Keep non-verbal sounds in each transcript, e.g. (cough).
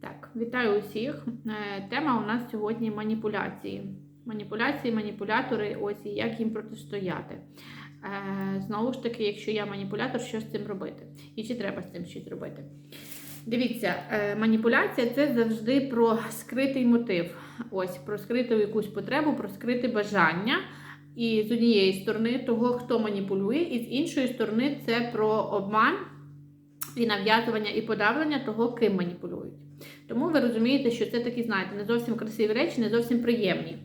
Так, вітаю усіх. Е, Тема у нас сьогодні маніпуляції. Маніпуляції, маніпулятори, ось і як їм протистояти. Е, Знову ж таки, якщо я маніпулятор, що з цим робити? І чи треба з цим щось робити? Дивіться, е, маніпуляція це завжди про скритий мотив. Ось про скриту якусь потребу, про скрите бажання. І з однієї сторони того, хто маніпулює, і з іншої сторони це про обман і нав'язування і подавлення того, ким маніпулюють. Тому ви розумієте, що це такі, знаєте, не зовсім красиві речі, не зовсім приємні.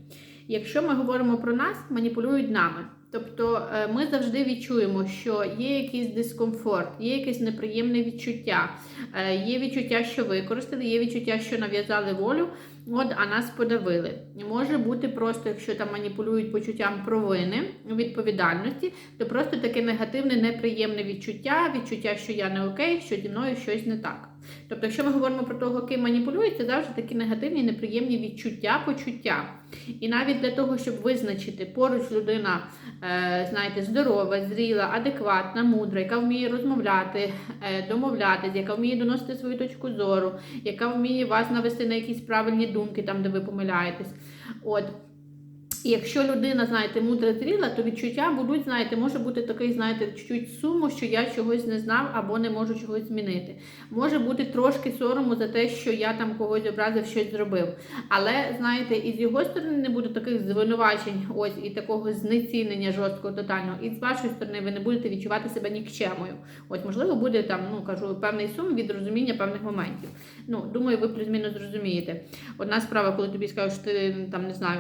Якщо ми говоримо про нас, маніпулюють нами. Тобто е, ми завжди відчуємо, що є якийсь дискомфорт, є якесь неприємне відчуття, е, є відчуття, що використали, є відчуття, що нав'язали волю, от, а нас подавили. Може бути просто, якщо там маніпулюють почуттям провини, відповідальності, то просто таке негативне, неприємне відчуття, відчуття, що я не окей, що зі мною щось не так. Тобто, якщо ми говоримо про того, ким маніпулюють, це завжди такі негативні, неприємні відчуття, почуття. І навіть для того, щоб визначити поруч людина, е, знаєте, здорова, зріла, адекватна, мудра, яка вміє розмовляти, е, домовлятися, яка вміє доносити свою точку зору, яка вміє вас навести на якісь правильні думки, там, де ви помиляєтесь. От. І якщо людина, знаєте, мудра зріла, то відчуття будуть, знаєте, може бути такий, знаєте, чуть суму, що я чогось не знав або не можу чогось змінити. Може бути трошки сорому за те, що я там когось образив, щось зробив. Але, знаєте, і з його сторони не буде таких звинувачень, ось і такого знецінення жорсткого тотального. І з вашої сторони ви не будете відчувати себе нікчемою. Ось, можливо, буде там, ну кажу, певний сум від розуміння певних моментів. Ну, думаю, ви плюс-мінус зрозумієте. Одна справа, коли тобі скажуть, що ти там не знаю.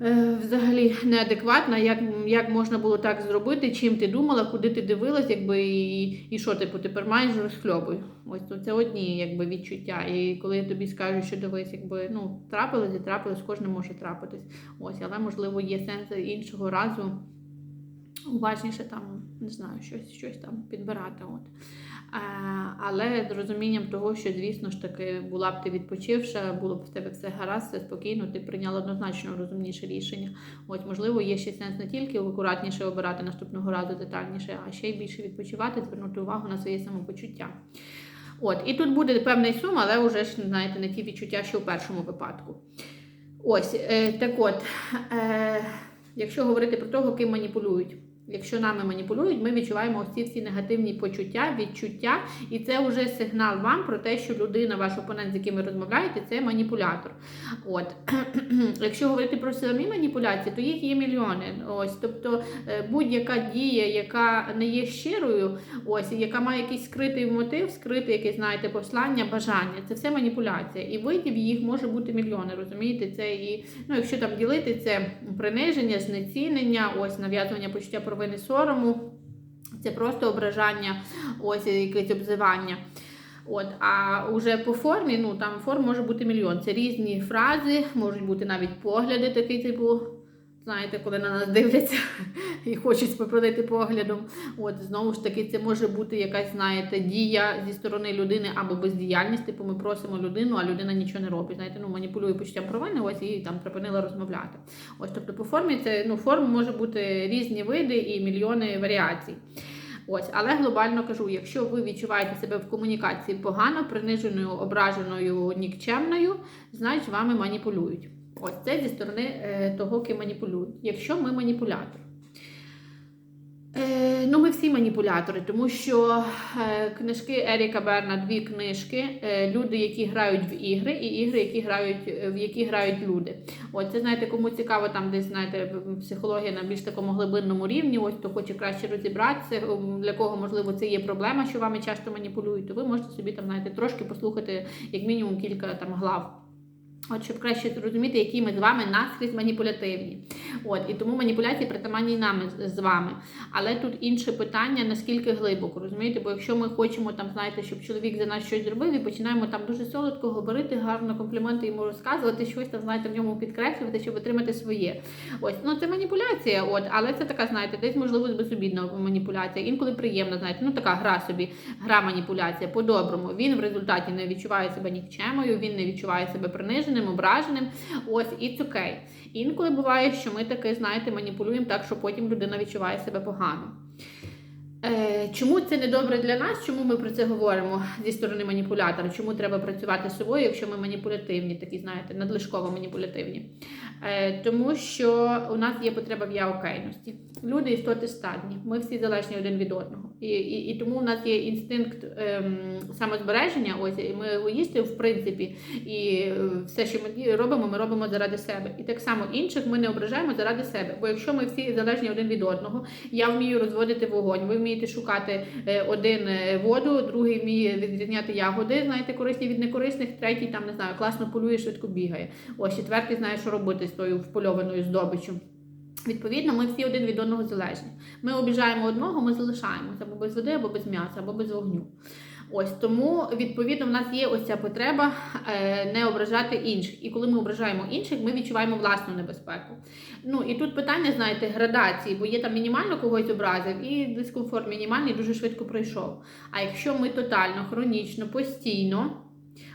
Е, Взагалі неадекватна, як як можна було так зробити, чим ти думала, куди ти дивилась, якби і, і що типу тепер маєш розхльобуй. Ось то це одні якби відчуття. І коли я тобі скажуть, що дивись, якби ну трапилось і трапилось, кожен може трапитись. Ось, але можливо є сенс іншого разу уважніше там не знаю, щось щось там підбирати. От. Е, але з розумінням того, що, звісно ж таки, була б ти відпочивша, було б в тебе все гаразд, все спокійно, ти прийняла однозначно розумніше рішення. От, можливо, є ще сенс не тільки акуратніше обирати наступного разу детальніше, а ще й більше відпочивати, звернути увагу на своє самопочуття. От, і тут буде певний сум, але вже знаєте, не ті відчуття, що в першому випадку. Ось, е, так от, е, якщо говорити про того, ким маніпулюють. Якщо нами маніпулюють, ми відчуваємо ці всі негативні почуття, відчуття, і це вже сигнал вам про те, що людина, ваш опонент, з яким ви розмовляєте, це маніпулятор. От (clears throat) якщо говорити про самі маніпуляції, то їх є мільйони. Ось, тобто будь-яка дія, яка не є щирою, ось яка має якийсь скритий мотив, скрите якесь, знаєте, послання, бажання, це все маніпуляція. І видів їх може бути мільйони. Розумієте, це і ну, якщо там ділити, це приниження, знецінення, ось нав'язування почуття провини сорому, це просто ображання, ось якесь обзивання. От, а вже по формі, ну там форм може бути мільйон. Це різні фрази, можуть бути навіть погляди, такий типу. Знаєте, коли на нас дивляться і хочуть спопилити поглядом. От знову ж таки, це може бути якась, знаєте, дія зі сторони людини або бездіяльність. Типу ми просимо людину, а людина нічого не робить. Знаєте, ну маніпулює почуттям провини, ось і там припинила розмовляти. Ось, тобто, по формі це ну форм може бути різні види і мільйони варіацій. Ось, але глобально кажу, якщо ви відчуваєте себе в комунікації погано, приниженою, ображеною, нікчемною, значить вами маніпулюють. Ось це зі сторони е, того, ким маніпулюють. Якщо ми маніпулятор. Е, ну, ми всі маніпулятори, тому що е, книжки Еріка Берна, дві книжки, люди, які грають в ігри, і ігри, які грають, в які грають люди. Ось це знаєте, кому цікаво, там десь знаєте, психологія на більш такому глибинному рівні, ось хто хоче краще розібратися, для кого можливо це є проблема, що вами часто маніпулюють, то ви можете собі там знаєте, трошки послухати, як мінімум, кілька там глав. От, щоб краще зрозуміти, які ми з вами наскрізь маніпулятивні. От, І тому маніпуляції притаманні нами з вами. Але тут інше питання, наскільки глибоко, розумієте? Бо якщо ми хочемо, там, знаєте, щоб чоловік за нас щось зробив, і починаємо там дуже солодко говорити, гарно компліменти йому розказувати, щось там, знаєте, в ньому підкреслювати, щоб отримати своє. Ось, ну це маніпуляція, от, але це така, знаєте, десь, можливо, безобідна маніпуляція. Інколи приємна, знаєте, ну така гра собі, гра маніпуляція по-доброму. Він в результаті не відчуває себе нікчемою, він не відчуває себе приниженим ображеним. Ось, і okay. Інколи буває, що ми таки, знаєте, маніпулюємо так, що потім людина відчуває себе погано. Е, Чому це не добре для нас? Чому ми про це говоримо зі сторони маніпулятора? Чому треба працювати з собою, якщо ми маніпулятивні, такі знаєте, надлишково маніпулятивні? Е, Тому що у нас є потреба в я-окейності. Люди істоти стадні, ми всі залежні один від одного. І, і, і тому у нас є інстинкт ем, самозбереження, ось і ми егоїсти, в принципі, і е, все, що ми робимо, ми робимо заради себе. І так само інших ми не ображаємо заради себе. Бо якщо ми всі залежні один від одного, я вмію розводити вогонь, ви вмієте шукати е, один е, воду, другий вміє відрізняти ягоди, знаєте, корисні від некорисних, третій там не знаю, класно полює, швидко бігає. Ось четвертий знає, що робити з тою впольованою здобиччю. Відповідно, ми всі один від одного залежні. Ми обіжаємо одного, ми залишаємося або без води, або без м'яса, або без вогню. Ось тому, відповідно, в нас є ось ця потреба е, не ображати інших. І коли ми ображаємо інших, ми відчуваємо власну небезпеку. Ну і тут питання, знаєте, градації, бо є там мінімально когось образив, і дискомфорт мінімальний дуже швидко пройшов. А якщо ми тотально, хронічно, постійно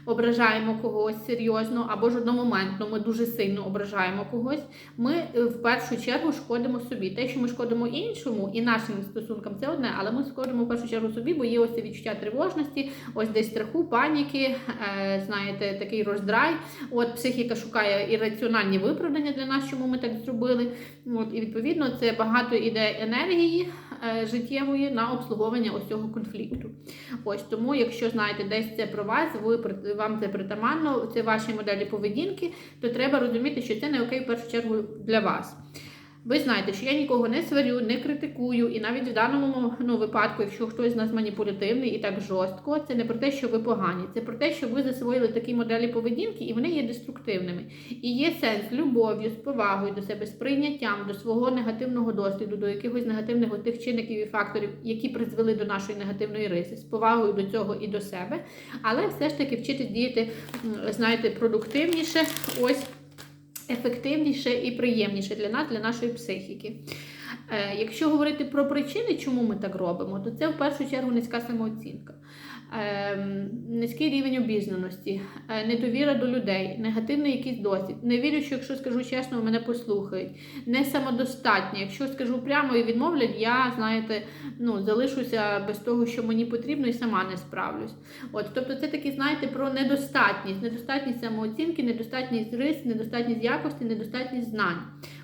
ображаємо когось серйозно або ж одномоментно ми дуже сильно ображаємо когось, ми е, в першу чергу шкодимо собі. Те, що ми шкодимо іншому і нашим стосункам, це одне, але ми шкодимо в першу чергу собі, бо є ось це відчуття тривожності, ось десь страху, паніки, е, знаєте, такий роздрай. От психіка шукає ірраціональні виправдання для нас, чому ми так зробили. От, і відповідно це багато іде енергії життєвої на обслуговування ось цього конфлікту. Ось тому, якщо знаєте, десь це про вас, ви вам це притаманно, це ваші моделі поведінки, то треба розуміти, що це не окей в першу чергу для вас. Ви знаєте, що я нікого не сварю, не критикую, і навіть в даному ну, випадку, якщо хтось з нас маніпулятивний і так жорстко, це не про те, що ви погані, це про те, що ви засвоїли такі моделі поведінки, і вони є деструктивними. І є сенс любов'ю, з повагою до себе, з прийняттям до свого негативного досвіду, до якихось негативних тих чинників і факторів, які призвели до нашої негативної риси, з повагою до цього і до себе, але все ж таки вчитись діяти, знаєте, продуктивніше. Ось ефективніше і приємніше для нас, для нашої психіки. Е, Якщо говорити про причини, чому ми так робимо, то це в першу чергу низька самооцінка, низький рівень обізнаності, е, недовіра до людей, негативний якийсь досвід. Не вірю, що якщо скажу чесно, мене послухають. Не самодостатня. Якщо скажу прямо і відмовлять, я знаєте, ну залишуся без того, що мені потрібно, і сама не справлюсь. От, тобто, це такі, знаєте, про недостатність, недостатність самооцінки, недостатність рис, недостатність якості, недостатність знань.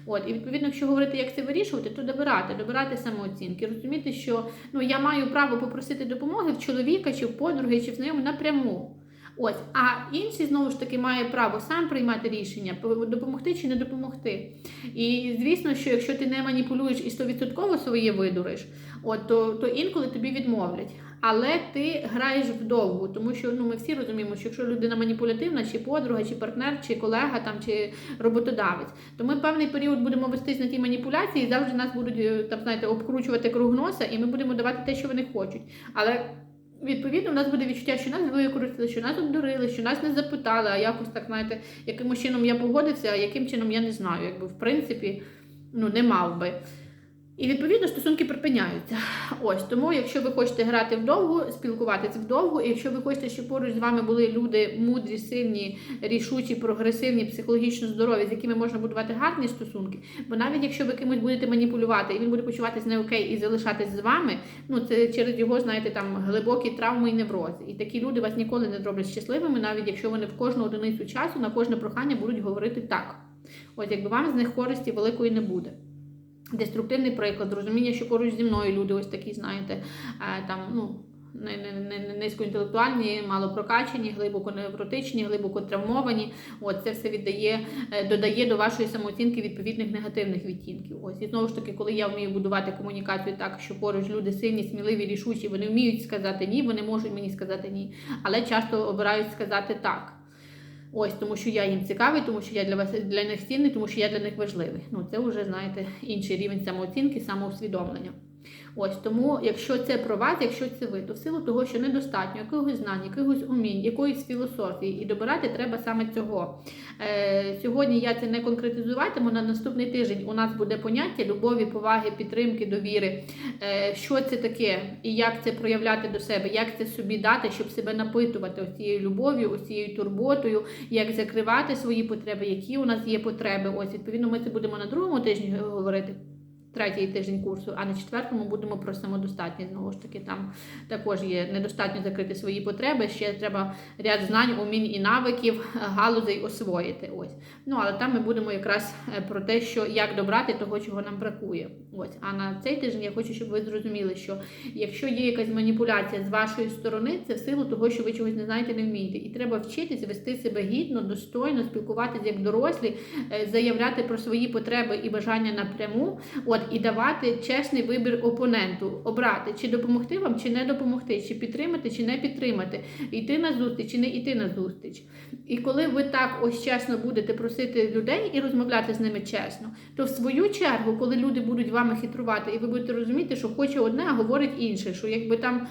От, і відповідно, якщо говорити, як це вирішувати, то добирати, добирати самооцінки, розуміти, що ну я маю право попросити допомоги в чоловіка, чи в подруги, чи в знайомого напряму. Ось, а інший знову ж таки має право сам приймати рішення, допомогти чи не допомогти. І звісно, що якщо ти не маніпулюєш і 100% своє видуриш, от то, то інколи тобі відмовлять. Але ти граєш вдовгу, тому що ну ми всі розуміємо, що якщо людина маніпулятивна, чи подруга, чи партнер, чи колега там, чи роботодавець, то ми певний період будемо вестись на ті маніпуляції, і завжди нас будуть е, там, знаєте, обкручувати круг носа, і ми будемо давати те, що вони хочуть. Але Відповідно, у нас буде відчуття, що нас використали, що нас обдурили, що нас не запитали, а якось так, знаєте, якимось чином я погодився, а яким чином я не знаю. Якби в принципі ну, не мав би. І відповідно стосунки припиняються. Ось тому, якщо ви хочете грати вдовго, спілкуватися вдовго, і якщо ви хочете, щоб поруч з вами були люди мудрі, сильні, рішучі, прогресивні, психологічно здорові, з якими можна будувати гарні стосунки. Бо навіть якщо ви кимось будете маніпулювати, і він буде почуватися не окей і залишатись з вами, ну це через його, знаєте, там глибокі травми і неврози. І такі люди вас ніколи не зроблять щасливими, навіть якщо вони в кожну одиницю часу на кожне прохання будуть говорити так. Ось якби вам з них користі великої не буде. Деструктивний приклад, розуміння, що поруч зі мною люди ось такі, знаєте, е, там, ну, низькоінтелектуальні, мало прокачані, глибоко невротичні, глибоко травмовані. От це все віддає, е, додає до вашої самооцінки відповідних негативних відтінків. Ось і знову ж таки, коли я вмію будувати комунікацію так, що поруч люди сильні, сміливі, рішучі, вони вміють сказати ні, вони можуть мені сказати ні, але часто обирають сказати так. Ось, тому що я їм цікавий, тому що я для вас для них цінний, тому що я для них важливий. Ну, це вже, знаєте, інший рівень самооцінки, самоусвідомлення. Ось тому, якщо це про вас, якщо це ви, то в силу того, що недостатньо якогось знань, якихось умінь, якоїсь філософії, і добирати треба саме цього. Е, сьогодні я це не конкретизуватиму. На наступний тиждень у нас буде поняття любові, поваги, підтримки, довіри. Е, що це таке і як це проявляти до себе, як це собі дати, щоб себе напитувати ось цією любов'ю, ось цією турботою, як закривати свої потреби, які у нас є потреби. Ось відповідно, ми це будемо на другому тижні говорити. Третій тиждень курсу, а на четвертому будемо про самодостатність. Знову ж таки, там також є недостатньо закрити свої потреби. Ще треба ряд знань, умінь і навиків, галузей освоїти. Ось. Ну але там ми будемо якраз е, про те, що як добрати того, чого нам бракує. Ось. А на цей тиждень я хочу, щоб ви зрозуміли, що якщо є якась маніпуляція з вашої сторони, це в силу того, що ви чогось не знаєте, не вмієте. І треба вчитися вести себе гідно, достойно, спілкуватися як дорослі, е, заявляти про свої потреби і бажання напряму. От і давати чесний вибір опоненту, обрати, чи допомогти вам, чи не допомогти, чи підтримати, чи не підтримати, йти на зустріч, чи не йти на зустріч. І коли ви так ось чесно будете просити людей і розмовляти з ними чесно, то в свою чергу, коли люди будуть вами хитрувати, і ви будете розуміти, що хоче одне, а говорить інше, що якби там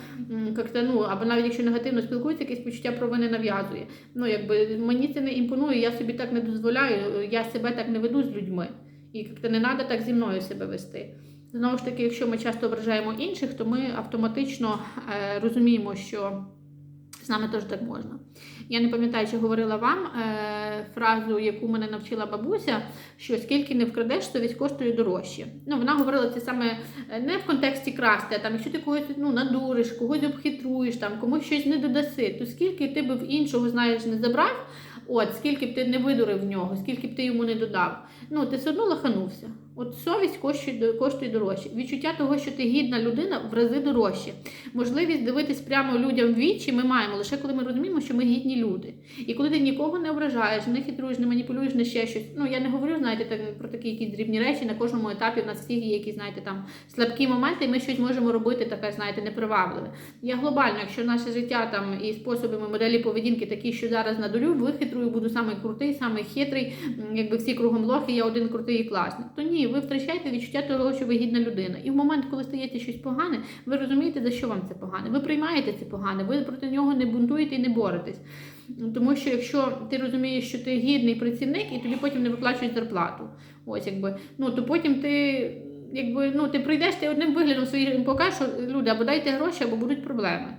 як-то, ну або навіть якщо негативно спілкується, якесь почуття провини нав'язує. Ну якби мені це не імпонує, я собі так не дозволяю, я себе так не веду з людьми. І як-то не треба так зі мною себе вести. Знову ж таки, якщо ми часто ображаємо інших, то ми автоматично е, розуміємо, що з нами теж так можна. Я не пам'ятаю, чи говорила вам е, фразу, яку мене навчила бабуся, що скільки не вкрадеш, то весь коштує дорожче. Ну, вона говорила це саме е, не в контексті красти, а там, якщо ти когось ну, надуриш, когось обхитруєш, там, комусь щось не додаси, то скільки ти би в іншого, знаєш, не забрав, от, скільки б ти не видурив в нього, скільки б ти йому не додав, ну, ти все одно лаханувся. От совість коштує, коштує дорожче. Відчуття того, що ти гідна людина, в рази дорожче. Можливість дивитись прямо людям в вічі ми маємо лише коли ми розуміємо, що ми гідні люди. І коли ти нікого не ображаєш, не хитруєш, не маніпулюєш, не ще щось. Ну я не говорю, знаєте, так про такі якісь дрібні речі. На кожному етапі в нас всіх є якісь, знаєте, там слабкі моменти, і ми щось можемо робити, таке, знаєте, непривабливе. Я глобально, якщо наше життя там і способами моделі поведінки такі, що зараз надолю, вихитрую, буду самий крутий, самий хитрий, якби всі кругом лохи, я один крутий і класний. То ні, ви втрачаєте відчуття того, що ви гідна людина. І в момент, коли стається щось погане, ви розумієте, за що вам це погане. Ви приймаєте це погане, ви проти нього не бунтуєте і не боретесь. Тому що якщо ти розумієш, що ти гідний працівник, і тобі потім не виплачують зарплату, ось якби, ну то потім ти. Якби ну ти прийдеш, ти одним виглядом своїм покажеш, що люди або дайте гроші, або будуть проблеми.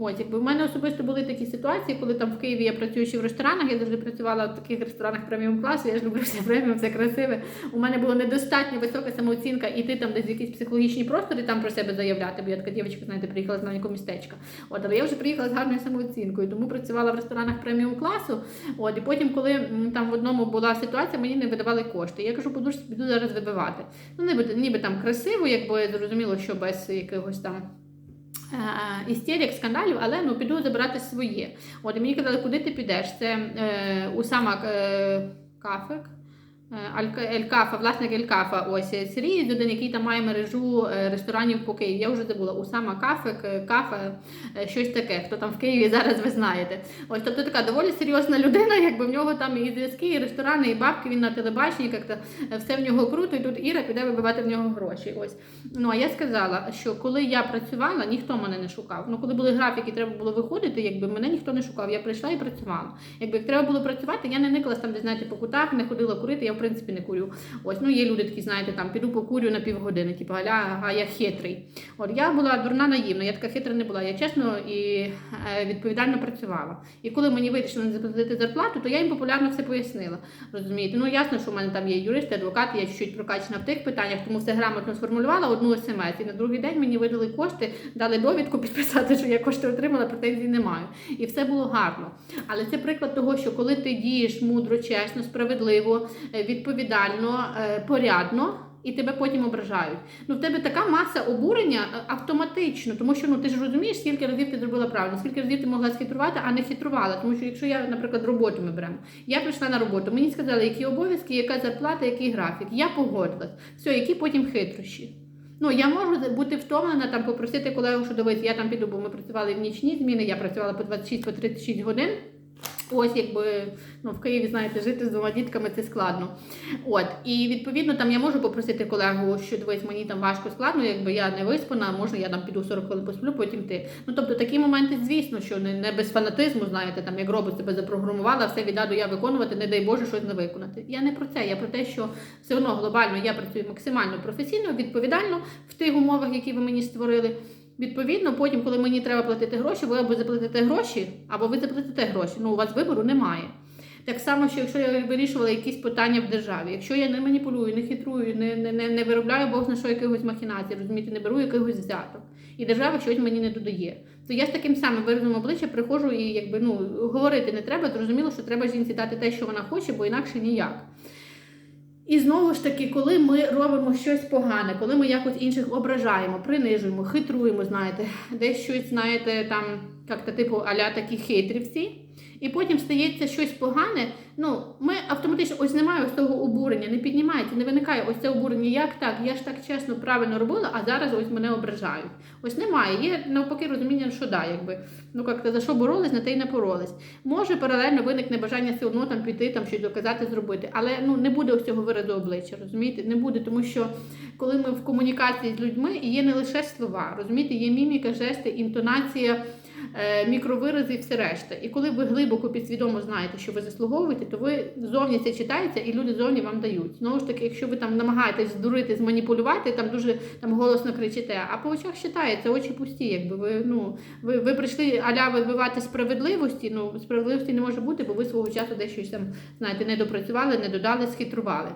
Ось, якби в мене особисто були такі ситуації, коли там в Києві я працюючи в ресторанах, я завжди працювала в таких ресторанах преміум класу, я ж люблю все преміум, все красиве. У мене була недостатньо висока самооцінка іти там десь в якісь психологічні простори там про себе заявляти, бо я така дівчинка, знаєте, приїхала з маленького містечка. От, але я вже приїхала з гарною самооцінкою, тому працювала в ресторанах преміум класу. От, і потім, коли там в одному була ситуація, мені не видавали кошти. Я кажу, подушці піду зараз вибивати. Ну, ніби, ніби там красиво, якби зрозуміло, що без якогось там. Е, Істерик, скандалів, але ну піду забирати своє. От мені казали, куди ти підеш? Це е, сама е, Кафек. Елькафа, власник Елькафа, ось е, сирієць, один, який там має мережу е, ресторанів по Києві. Я вже забула. Усама Кафек, е, Кафа, е, щось таке. Хто там в Києві (laughs) зараз ви знаєте. Ось тобто така доволі серйозна людина, якби в нього там і зв'язки, і ресторани, і бабки, він на телебаченні, як-то е, все в нього круто, і тут Іра піде вибивати в нього гроші. Ось. Ну а я сказала, що коли я працювала, ніхто мене не шукав. Ну коли були графіки, треба було виходити, якби мене ніхто не шукав. Я прийшла і працювала. Якби як треба було працювати, я не никалась там, де знаєте, по кутах, не ходила курити. Я принципі не курю. Ось ну є люди такі, знаєте, там піду покурю на півгодини, типу аля, а я хитрий. От я була дурна наївна, я така хитра не була. Я чесно і е, відповідально працювала. І коли мені вийшли не заплатити зарплату, то я їм популярно все пояснила. Розумієте? Ну ясно, що в мене там є юристи, адвокати, я чуть прокачана в тих питаннях, тому все грамотно сформулювала одну смс. І на другий день мені видали кошти, дали довідку підписати, що я кошти отримала, претензій не маю. І все було гарно. Але це приклад того, що коли ти дієш мудро, чесно, справедливо, е, відповідально, е, порядно. І тебе потім ображають. Ну в тебе така маса обурення е, автоматично, тому що ну ти ж розумієш, скільки разів ти зробила правильно, скільки разів ти могла схитрувати, а не хитрувала. Тому що якщо я, наприклад, роботу ми беремо, я прийшла на роботу, мені сказали, які обов'язки, яка зарплата, який графік. Я погодилась. Все, які потім хитрощі. Ну, я можу бути втомлена, там попросити колегу, що дивись, я там піду, бо ми працювали в нічні зміни, я працювала по 26 по 36 годин. Ось якби ну, в Києві, знаєте, жити з двома дітками це складно. От, і відповідно там я можу попросити колегу, що дивись, мені там важко складно, якби я не виспана, можна я там піду 40 хвилин посплю, потім ти. Ну тобто такі моменти, звісно, що не, не без фанатизму, знаєте, там як робот себе запрограмувала, все від А до я виконувати, не дай Боже, щось не виконати. Я не про це, я про те, що все одно глобально я працюю максимально професійно, відповідально в тих умовах, які ви мені створили. Відповідно, потім, коли мені треба платити гроші, ви або заплатите гроші, або ви заплатите гроші. Ну, у вас вибору немає. Так само, що якщо я вирішувала якісь питання в державі, якщо я не маніпулюю, не хитрую, не, не, не, не виробляю Бог на що якихось махінацій, розумієте, не беру якихось взяток, і держава щось мені не додає. То я з таким самим виразом обличчя приходжу і якби ну говорити не треба, зрозуміло, що треба жінці дати те, що вона хоче, бо інакше ніяк. І знову ж таки, коли ми робимо щось погане, коли ми якось інших ображаємо, принижуємо, хитруємо, знаєте, десь щось, знаєте, там як-то типу аля такі хитрі всі, і потім стається щось погане, ну ми автоматично ось немає ось того обурення, не піднімається, не виникає ось це обурення, як так, я ж так чесно, правильно робила, а зараз ось мене ображають. Ось немає. Є навпаки розуміння, що да, якби ну як за що боролись, на те й не поролись. Може паралельно виникне бажання все одно там піти, там щось доказати, зробити, але ну не буде ось цього виразу обличчя, розумієте? Не буде, тому що коли ми в комунікації з людьми, і є не лише слова, розумієте, є міміка, жести, інтонація. Е, Мікровирази і все решта. І коли ви глибоко підсвідомо знаєте, що ви заслуговуєте, то ви зовні це читається, і люди зовні вам дають. Знову ж таки, якщо ви там намагаєтесь здурити, зманіпулювати, там дуже там голосно кричите, а по очах читається, очі пусті, якби ви ну ви, ви прийшли аля вибивати справедливості. Ну справедливості не може бути, бо ви свого часу десь щось там знаєте, не допрацювали, не додали, схитрували.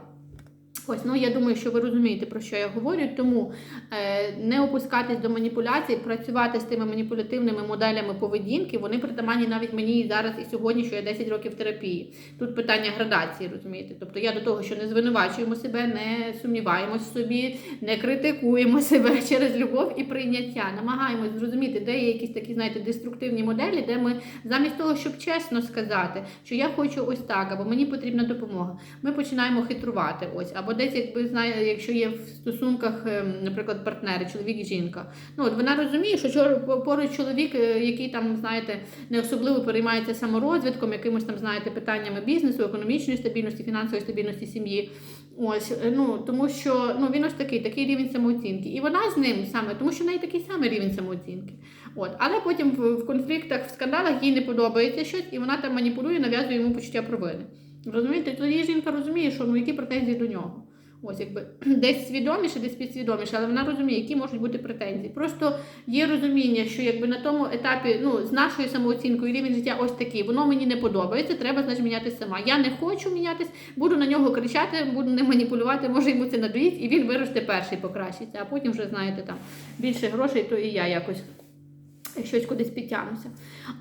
Ось, ну я думаю, що ви розумієте, про що я говорю, тому е, не опускатись до маніпуляцій, працювати з тими маніпулятивними моделями поведінки, вони притаманні навіть мені зараз, і сьогодні, що я 10 років терапії. Тут питання градації, розумієте? Тобто я до того, що не звинувачуємо себе, не сумніваємось собі, не критикуємо (laughs) себе через любов і прийняття. Намагаємось зрозуміти, де є якісь такі, знаєте, деструктивні моделі, де ми замість того, щоб чесно сказати, що я хочу ось так, або мені потрібна допомога, ми починаємо хитрувати. Ось або десь, якби знає, якщо є в стосунках, ем, наприклад, партнери, чоловік і жінка. Ну от вона розуміє, що поруч чоловік, е, який там, знаєте, не особливо переймається саморозвитком, якимось там, знаєте, питаннями бізнесу, економічної стабільності, фінансової стабільності сім'ї. Ось, е, ну тому що ну він ось такий, такий рівень самооцінки. І вона з ним саме, тому що в неї такий самий рівень самооцінки. От, але потім в, в конфліктах, в скандалах їй не подобається щось, і вона там маніпулює, нав'язує йому почуття провини. Розумієте, тоді жінка розуміє, що ну які претензії до нього. Ось якби (clears throat) десь свідоміше, десь підсвідоміше, але вона розуміє, які можуть бути претензії. Просто є розуміння, що якби на тому етапі, ну з нашою самооцінкою рівень життя ось такий, воно мені не подобається, треба значить мінятися сама. Я не хочу мінятись, буду на нього кричати, буду ним маніпулювати, може йому це надоїть, і він виросте перший, покращиться, а потім вже знаєте там більше грошей, то і я якось. Щось кудись підтягнуся.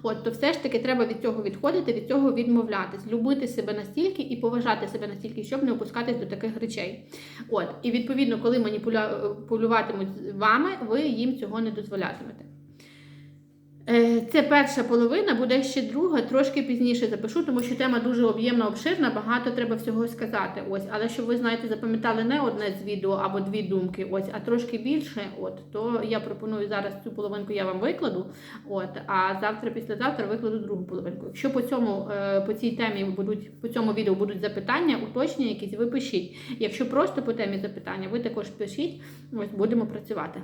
От, то все ж таки треба від цього відходити, від цього відмовлятись, любити себе настільки і поважати себе настільки, щоб не опускатись до таких речей. От, і відповідно, коли маніпулюватимуть вами, ви їм цього не дозволятимете. Е, Це перша половина, буде ще друга, трошки пізніше запишу, тому що тема дуже об'ємна, обширна, багато треба всього сказати. Ось, але щоб ви знаєте, запам'ятали не одне з відео або дві думки, ось, а трошки більше. От то я пропоную зараз цю половинку я вам викладу. От, а завтра, післязавтра викладу другу половинку. Якщо по цьому е, по цій темі будуть по цьому відео будуть запитання, уточнення якісь, ви пишіть. Якщо просто по темі запитання, ви також пишіть. Ось будемо працювати.